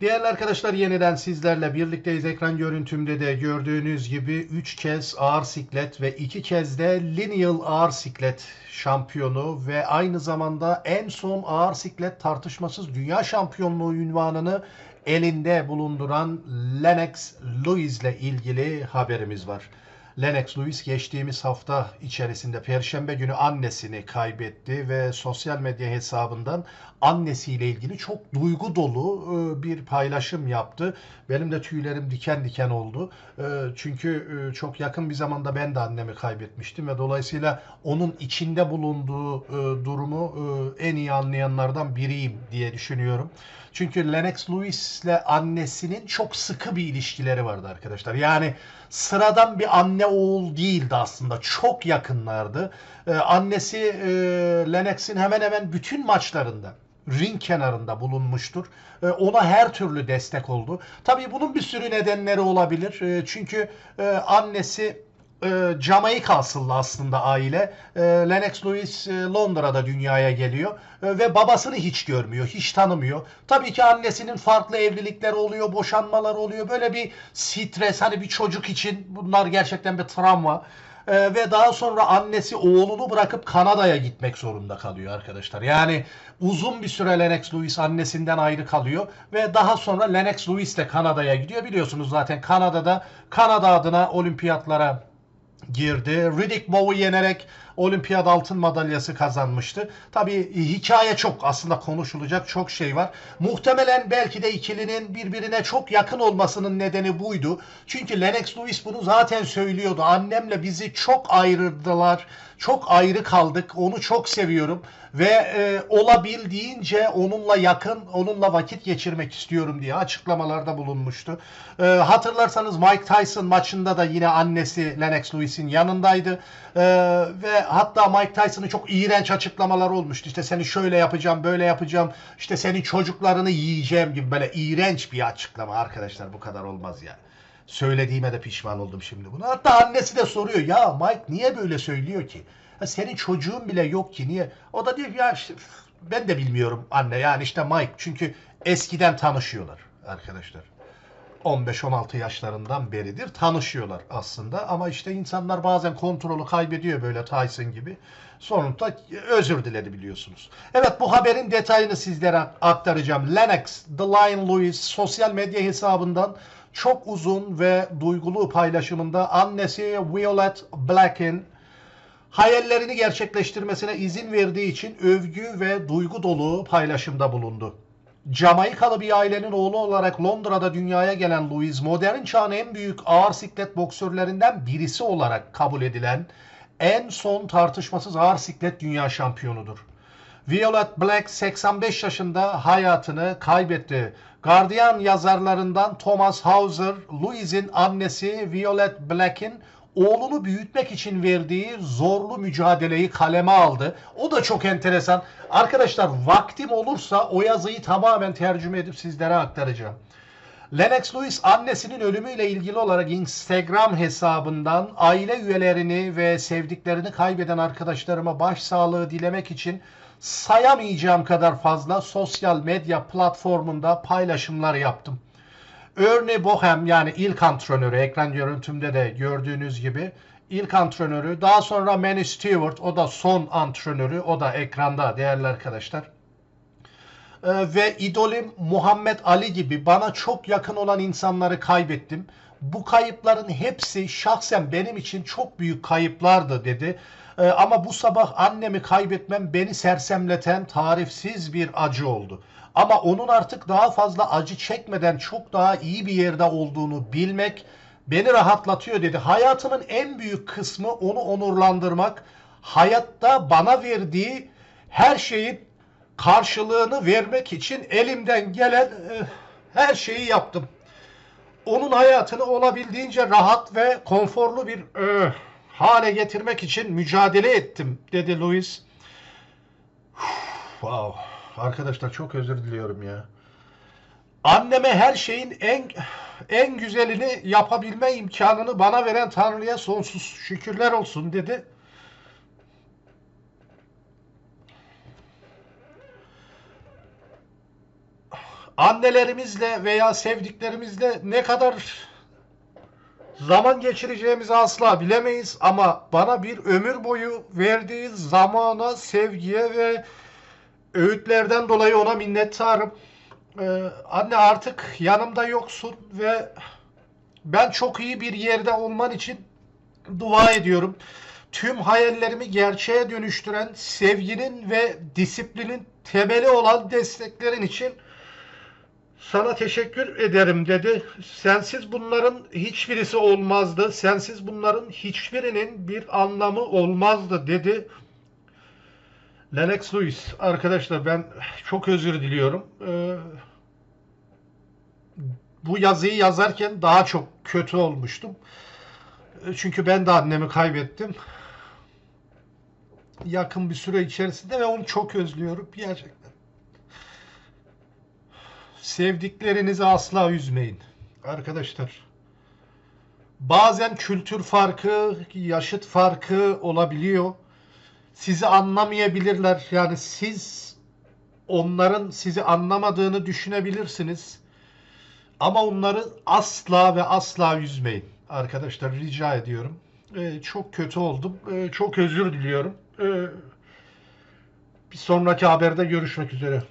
Değerli arkadaşlar yeniden sizlerle birlikteyiz. Ekran görüntümde de gördüğünüz gibi 3 kez ağır siklet ve 2 kez de lineal ağır siklet şampiyonu ve aynı zamanda en son ağır siklet tartışmasız dünya şampiyonluğu ünvanını elinde bulunduran Lennox Lewis ile ilgili haberimiz var. Lennox Lewis geçtiğimiz hafta içerisinde Perşembe günü annesini kaybetti ve sosyal medya hesabından annesiyle ilgili çok duygu dolu e, bir paylaşım yaptı. Benim de tüylerim diken diken oldu. E, Çünkü e, çok yakın bir zamanda ben de annemi kaybetmiştim ve dolayısıyla onun içinde bulunduğu durumu en iyi anlayanlardan biriyim diye düşünüyorum. Çünkü Lennox Lewis ile annesinin çok sıkı bir ilişkileri vardı arkadaşlar. Yani sıradan bir anne oğul değildi aslında. Çok yakınlardı. Ee, annesi e, Lennox'in hemen hemen bütün maçlarında ring kenarında bulunmuştur. Ee, ona her türlü destek oldu. Tabii bunun bir sürü nedenleri olabilir. Ee, çünkü e, annesi e, Jamaika asıllı aslında aile. E, Lennox Lewis e, Londra'da dünyaya geliyor E, ve babasını hiç görmüyor, hiç tanımıyor. Tabii ki annesinin farklı evlilikleri oluyor, boşanmalar oluyor. Böyle bir stres hani bir çocuk için bunlar gerçekten bir travma. E, ve daha sonra annesi oğlunu bırakıp Kanada'ya gitmek zorunda kalıyor arkadaşlar. Yani uzun bir süre Lennox Lewis annesinden ayrı kalıyor ve daha sonra Lennox Lewis de Kanada'ya gidiyor. Biliyorsunuz zaten Kanada'da Kanada adına olimpiyatlara girdi. Riddick Bowe'u yenerek olimpiyat altın madalyası kazanmıştı. Tabii hikaye çok aslında konuşulacak çok şey var. Muhtemelen belki de ikilinin birbirine çok yakın olmasının nedeni buydu. Çünkü Lennox Lewis bunu zaten söylüyordu. Annemle bizi çok ayırdılar. Çok ayrı kaldık. Onu çok seviyorum ve e, olabildiğince onunla yakın, onunla vakit geçirmek istiyorum diye açıklamalarda bulunmuştu. E, hatırlarsanız Mike Tyson maçında da yine annesi Lennox Lewis'in yanındaydı. E, ve hatta Mike Tyson'ın çok iğrenç açıklamalar olmuştu. İşte seni şöyle yapacağım, böyle yapacağım. İşte senin çocuklarını yiyeceğim gibi böyle iğrenç bir açıklama arkadaşlar. Bu kadar olmaz ya. Söylediğime de pişman oldum şimdi bunu. Hatta annesi de soruyor ya Mike niye böyle söylüyor ki? Ha, senin çocuğun bile yok ki niye? O da diyor ya işte ben de bilmiyorum anne yani işte Mike çünkü eskiden tanışıyorlar arkadaşlar. 15-16 yaşlarından beridir tanışıyorlar aslında ama işte insanlar bazen kontrolü kaybediyor böyle Tyson gibi. Sonunda özür diledi biliyorsunuz. Evet bu haberin detayını sizlere aktaracağım. Lennox, The Lion Lewis sosyal medya hesabından çok uzun ve duygulu paylaşımında annesi Violet Black'in hayallerini gerçekleştirmesine izin verdiği için övgü ve duygu dolu paylaşımda bulundu. Jamaikalı bir ailenin oğlu olarak Londra'da dünyaya gelen Louis, modern çağın en büyük ağır siklet boksörlerinden birisi olarak kabul edilen en son tartışmasız ağır siklet dünya şampiyonudur. Violet Black 85 yaşında hayatını kaybetti. Guardian yazarlarından Thomas Hauser, Louis'in annesi Violet Black'in oğlunu büyütmek için verdiği zorlu mücadeleyi kaleme aldı. O da çok enteresan. Arkadaşlar vaktim olursa o yazıyı tamamen tercüme edip sizlere aktaracağım. Lennox Lewis annesinin ölümüyle ilgili olarak Instagram hesabından aile üyelerini ve sevdiklerini kaybeden arkadaşlarıma başsağlığı dilemek için sayamayacağım kadar fazla sosyal medya platformunda paylaşımlar yaptım. Örne Bohem yani ilk antrenörü ekran görüntümde de gördüğünüz gibi ilk antrenörü daha sonra Manny Stewart o da son antrenörü o da ekranda değerli arkadaşlar. Ee, ve idolüm Muhammed Ali gibi bana çok yakın olan insanları kaybettim. Bu kayıpların hepsi şahsen benim için çok büyük kayıplardı dedi. Ee, ama bu sabah annemi kaybetmem beni sersemleten tarifsiz bir acı oldu. Ama onun artık daha fazla acı çekmeden çok daha iyi bir yerde olduğunu bilmek beni rahatlatıyor dedi. Hayatımın en büyük kısmı onu onurlandırmak, hayatta bana verdiği her şeyin karşılığını vermek için elimden gelen e, her şeyi yaptım. Onun hayatını olabildiğince rahat ve konforlu bir e, hale getirmek için mücadele ettim dedi Louis. Wow. Arkadaşlar çok özür diliyorum ya. Anneme her şeyin en en güzelini yapabilme imkanını bana veren Tanrı'ya sonsuz şükürler olsun dedi. Annelerimizle veya sevdiklerimizle ne kadar zaman geçireceğimizi asla bilemeyiz ama bana bir ömür boyu verdiği zamana, sevgiye ve öğütlerden dolayı ona minnettarım. Ee, anne artık yanımda yoksun ve ben çok iyi bir yerde olman için dua ediyorum. Tüm hayallerimi gerçeğe dönüştüren sevginin ve disiplinin temeli olan desteklerin için sana teşekkür ederim dedi. Sensiz bunların hiçbirisi olmazdı. Sensiz bunların hiçbirinin bir anlamı olmazdı dedi. Lennox Lewis. Arkadaşlar ben çok özür diliyorum. Ee, bu yazıyı yazarken daha çok kötü olmuştum. Ee, Çünkü ben de annemi kaybettim. Yakın bir süre içerisinde ve onu çok özlüyorum gerçekten. Sevdiklerinizi asla üzmeyin. Arkadaşlar. Bazen kültür farkı, yaşıt farkı olabiliyor. Sizi anlamayabilirler. Yani siz onların sizi anlamadığını düşünebilirsiniz. Ama onları asla ve asla üzmeyin. Arkadaşlar rica ediyorum. Ee, çok kötü oldum. Ee, çok özür diliyorum. Ee, bir sonraki haberde görüşmek üzere.